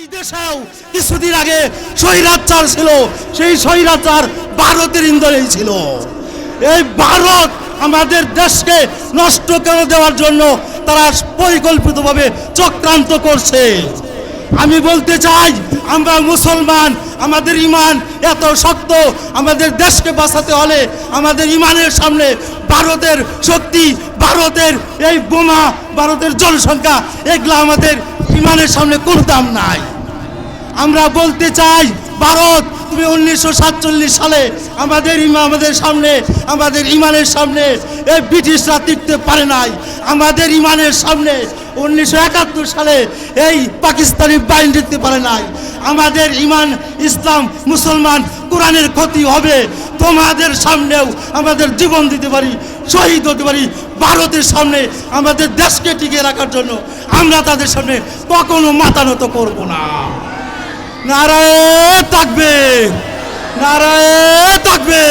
এই দেশেও কিছুদিন আগে স্বৈরাচার ছিল। সেই স্বৈরাচার ভারতের ইন্দোরেই ছিল। এই ভারত আমাদের দেশকে নষ্ট করে দেওয়ার জন্য তারা পরিকল্পিতভাবে চক্রান্ত করছে। আমি বলতে চাই, আমরা মুসলমান, আমাদের ইমান এত শক্ত, আমাদের দেশকে বাঁচাতে হলে আমাদের ইমানের সামনে ভারতের শক্তি, ভারতের এই বোমা, ভারতের জনসংখ্যা, এগুলো আমাদের ইমানের সামনে কোনো দাম নাই। আমরা বলতে চাই, ভারত, তুমি উনিশশো সাতচল্লিশ সালে আমাদের আমাদের সামনে, আমাদের ইমানের সামনে এই ব্রিটিশরা টিকতে পারে নাই। আমাদের ইমানের সামনে উনিশশো একাত্তর সালে এই পাকিস্তানি বাহিনী টিকতে পারে নাই। আমাদের ইমান, ইসলাম, মুসলমান, কোরআনের ক্ষতি হবে। তোমাদের সামনেও আমাদের জীবন দিতে পারি, শহীদ হতে পারি, ভারতের সামনে আমাদের দেশকে টিকিয়ে রাখার জন্য আমরা তাদের সামনে কখনো মাথা নত করব না। নারায় থাকবে নারায় থাকবে।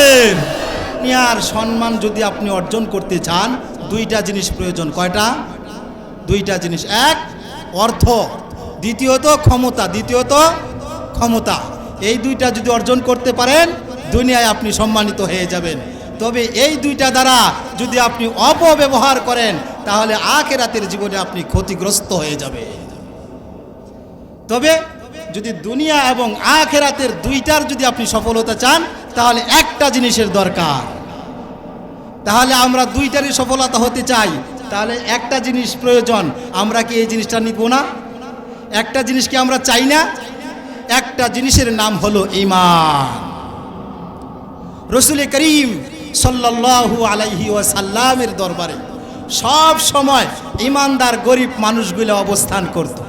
আর সম্মান যদি আপনি অর্জন করতে চান, দুইটা জিনিস প্রয়োজন, কয়টা? দুইটা জিনিস। এক, অর্থ। দ্বিতীয়ত ক্ষমতা দ্বিতীয়ত ক্ষমতা। এই দুইটা যদি অর্জন করতে পারেন দুনিয়ায় আপনি সম্মানিত হয়ে যাবেন। তবে এই দুইটা দ্বারা যদি আপনি অপব্যবহার করেন, তাহলে আখেরাতের জীবনে আপনি ক্ষতিগ্রস্ত হয়ে যাবে তবে যদি দুনিয়া এবং আখেরাতের দুইটার যদি আপনি সফলতা চান, তাহলে একটা জিনিসের দরকার। তাহলে আমরা দুইটারই সফলতা হতে চাই। তাহলে একটা জিনিস প্রয়োজন, আমরা কি এই জিনিসটা নিব না? একটা জিনিসকে আমরা চাই না? একটা জিনিসের নাম হলো ইমান। রসুল করিম সাল্লাল্লাহু আলাইহি ওয়াসাল্লামের দরবারে সব সময় ইমানদার গরিব মানুষগুলো অবস্থান করতো।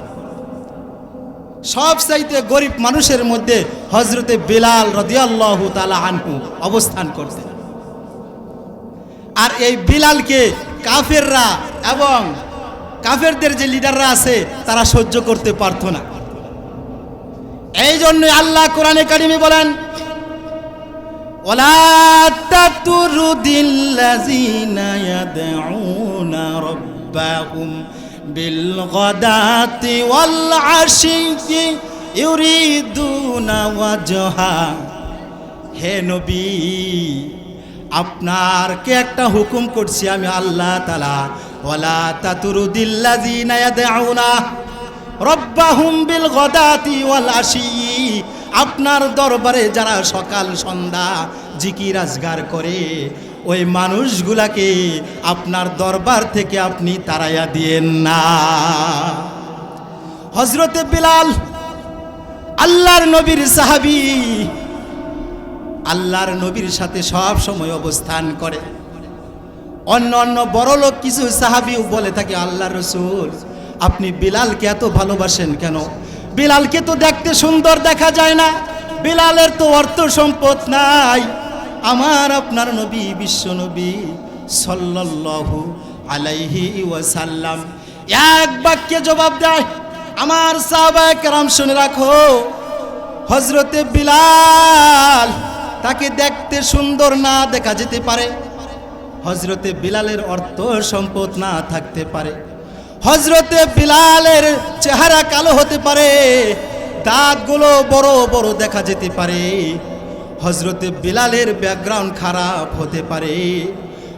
সব চাইতে গরিব মানুষের মধ্যে হজরতে বেলাল রদিয়াল্লাহ তালা আনহু অবস্থান করতেন। আর এই বিলালকে কাফেররা এবং কাফেরদের যে লিডাররা আছে, তারা সহ্য করতে পারতো না। এই জন্য আল্লাহ কোরআনে কারিমে বলেন ওলা তাতুরুদিল্লাযিনা ইয়াদউনা রাব্বাহুম بالغداة والعشي يريدون وجها হে নবী আপনারকে একটা হুকুম করছি আমি আল্লাহ তালা ওলা তাতুরুদিল্লাযিনা ইয়াদউনা রব্বাহুম বিল গদাতি ওয়াল আশি আপনার দরবারে যারা সকাল সন্ধ্যা জিকির আজগার করে, ওই মানুষগুলাকে আপনার দরবার থেকে আপনি তারাইয়া দিয়েন না। হজরতে বিলাল, আল্লাহর নবীর সাহাবি আল্লাহর নবীর সাথে সব সময় অবস্থান করে। অন্য অন্য বড় লোক কিছু সাহাবিও বলে থাকে আল্লাহ রসুল, আপনি বিলালকে এত ভালোবাসেন কেন? বিলালকে তো দেখতে সুন্দর দেখা যায় না। বিলালের তো অর্থ সম্পদ নাই। আমার আপনার নবী, বিশ্ব নবী সাল্লাল্লাহু আলাইহি ওয়াসাল্লাম। এক বাক্যে জবাব দেয়, আমার সাহাবায়ে কেরাম শুনে রাখো হজরতে বিলাল তাকে দেখতে সুন্দর না দেখা যেতে পারে। হজরতে বিলালের অর্থ সম্পদ না থাকতে পারে। হজরতে বিলালের চেহারা কালো হতে পারে, দাঁতগুলো বড় বড় দেখা যেতে পারে। হজরতে বিলালের ব্যাকগ্রাউন্ড খারাপ হতে পারে।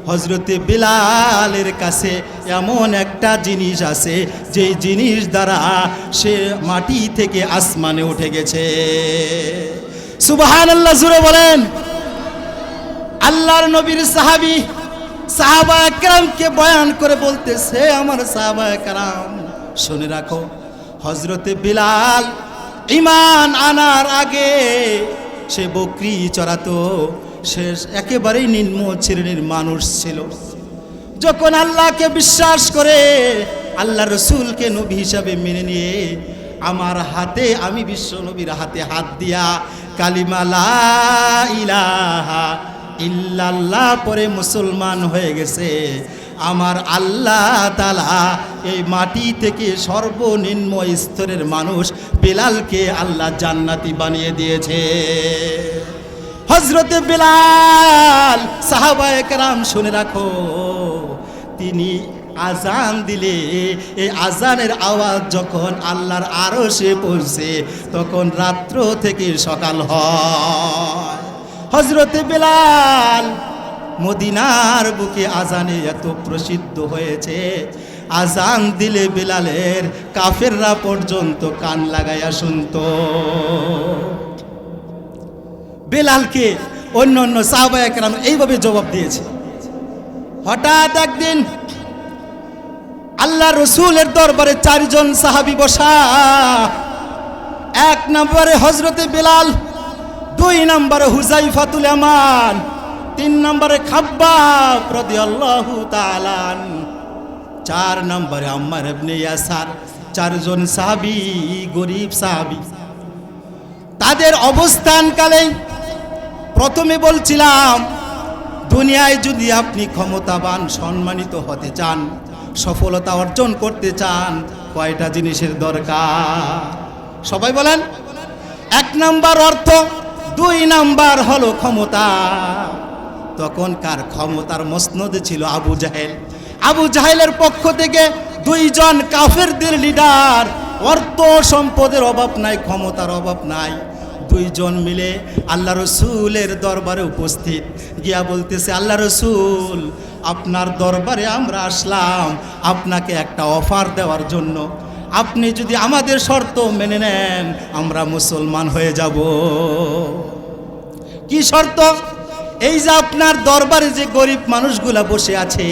হজরতে বিলালের কাছে এমন একটা জিনিস আছে, যে জিনিস দ্বারা সে মাটি থেকে আসমানে উঠে গেছে। সুবাহান আল্লাহ জুড়ে বলেন। আল্লাহর নবীর সাহাবি সাহাবা একরামকে বয়ান করে বলতেছে, আমার সাহাবা একরাম, শুনে রাখো হজরতে বিলাল ইমান আনার আগে সে বকরি চড়াতো, সে একেবারেই নিম্ন শ্রেণির মানুষ ছিল। যখন আল্লাহকে বিশ্বাস করে, আল্লাহ রসুলকে নবী হিসাবে মেনে নিয়ে, আমার হাতে, আমি বিশ্ব নবীর হাতে হাত দিয়া কালিমালা ইলাহা ইল্লাল্লাহ পরে মুসলমান হয়ে গেছে। আমার আল্লাহ তালা এই মাটি থেকে সর্বনিম্ন স্তরের মানুষ বেলালকে আল্লাহ জান্নাতি বানিয়ে দিয়েছে। হজরতে বেলাল, সাহাবায়ে কেরাম শুনে রাখো, তিনি আজান দিলে, এই আজানের আওয়াজ যখন আল্লাহর আরও সে পৌঁছে, তখন রাত্র থেকে সকাল হয়। হজরতে বেলাল মদিনার বুকে আজানে এত প্রসিদ্ধ হয়েছে। আজান দিলে বেলালের কাফেররা পর্যন্ত কান লাগাইয়া শুনতো। বেলালকে অন্য অন্য সাহবায়াম এইভাবে জবাব দিয়েছে। হঠাৎ একদিন আল্লাহ রসুলের দরবারে চারজন সাহাবি বসা। এক নম্বরে হজরতে বেলাল দুই নম্বরে হুজাইফাতুল আমান, তিন নম্বরে খাব্বাব রাদিয়াল্লাহু তাআলান চার নম্বরে আম্মার ইবনে ইয়াসার, চারজন সাহাবি, গরিব সাহাবি। তাদের অবস্থানকালে প্রথমে বলছিলাম, দুনিয়ায় যদি আপনি ক্ষমতাবান, সম্মানিত হতে চান, সফলতা অর্জন করতে চান, কয়টা জিনিসের দরকার? সবাই বলেন। এক নাম্বার অর্থ দুই নাম্বার হলো ক্ষমতা। তখনকার ক্ষমতার মসনদে ছিল আবু জাহেল। আবু জাহেলের পক্ষ থেকে দুইজন কাফেরদের লিডার। অর্থ সম্পদের অভাব নাই, ক্ষমতার অভাব নাই। দুইজন মিলে আল্লাহ রসুলের দরবারে উপস্থিত। গিয়া বলতেছে, আল্লাহ রসুল, আপনার দরবারে আমরা আসলাম। আপনাকে একটা অফার দেওয়ার জন্য। আপনি যদি আমাদের শর্ত মেনে নেন, আমরা মুসলমান হয়ে যাব। কি শর্ত? এই যে আপনার দরবারে যে গরিব মানুষগুলা বসে আছে,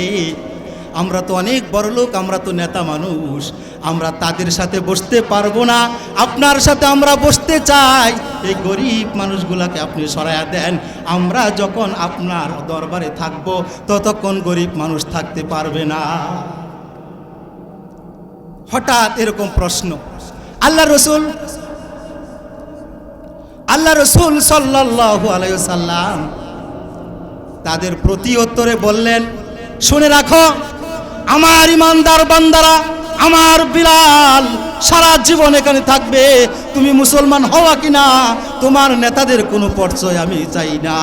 আমরা তো অনেক বড় লোক, আমরা তো নেতা মানুষ, আমরা তাদের সাথে বসতে পারব না। আপনার সাথে আমরা বসতে চাই। এই গরিব মানুষগুলাকে আপনি সরাইয়া দেন। আমরা যখন আপনার দরবারে থাকব, ততক্ষণ গরিব মানুষ থাকতে পারবে না। হঠাৎ এরকম প্রশ্ন। আল্লাহ রসুল আল্লাহ রসুল সাল্লাহ আলাইসাল্লাম তাদের প্রতি উত্তরে বললেন, শুনে রাখো, আমার ইমানদার বান্দারা, আমার বিলাল সারা জীবন এখানে থাকবে। তুমি মুসলমান হওয়া কিনা, তোমার নেতাদের কোনো পরিচয় আমি চাই না।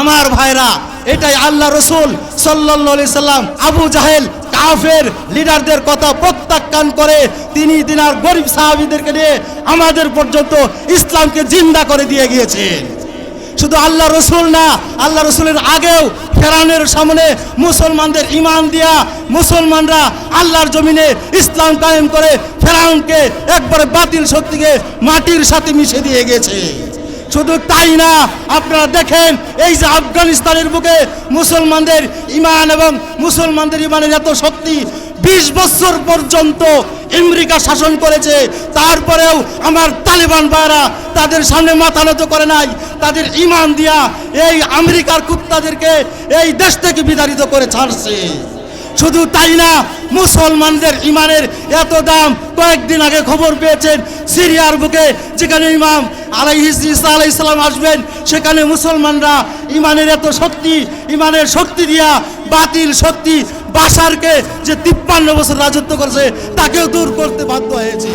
আমার ভাইরা, এটাই আল্লাহ রসুল সাল্লা সাল্লাম আবু জাহেল কাফের লিডারদের কথা প্রত্যাখ্যান করে, তিনি দিনার গরিব সাহাবিদেরকে নিয়ে আমাদের পর্যন্ত ইসলামকে জিন্দা করে দিয়ে গিয়েছেন। শুধু আল্লাহ রসুল না, আল্লাহ রসুলের আগেও ফেরানের সামনে মুসলমানদের ইমান দিয়া মুসলমানরা আল্লাহর জমিনে ইসলাম কায়েম করে ফেরাউনকে একবারে বাতিল শক্তিকে মাটির সাথে মিশে দিয়ে গেছে শুধু তাই না, আপনারা দেখেন, এই যে আফগানিস্তানের বুকে মুসলমানদের ইমান এবং মুসলমানদের ইমানের এত শক্তি, বিশ বছর পর্যন্ত আমেরিকা শাসন করেছে, তারপরেও আমার তালিবান ভাইরা তাদের সামনে মাথা নত করে নাই, তাদের ইমান দিয়া এই আমেরিকার কুত্তাদেরকে এই দেশ থেকে বিতাড়িত করে ছাড়ছে। শুধু তাই না, মুসলমানদের ইমানের এত দাম কয়েকদিন আগে খবর পেয়েছেন, সিরিয়ার বুকে যেখানে ইমাম আলাই আলাই ইসলাম আসবেন, সেখানে মুসলমানরা ইমানের এত শক্তি, ইমানের শক্তি দিয়া বাতিল শক্তি, বাসারকে যে তিপ্পান্ন বছর রাজত্ব করেছে, তাকেও দূর করতে বাধ্য হয়েছে।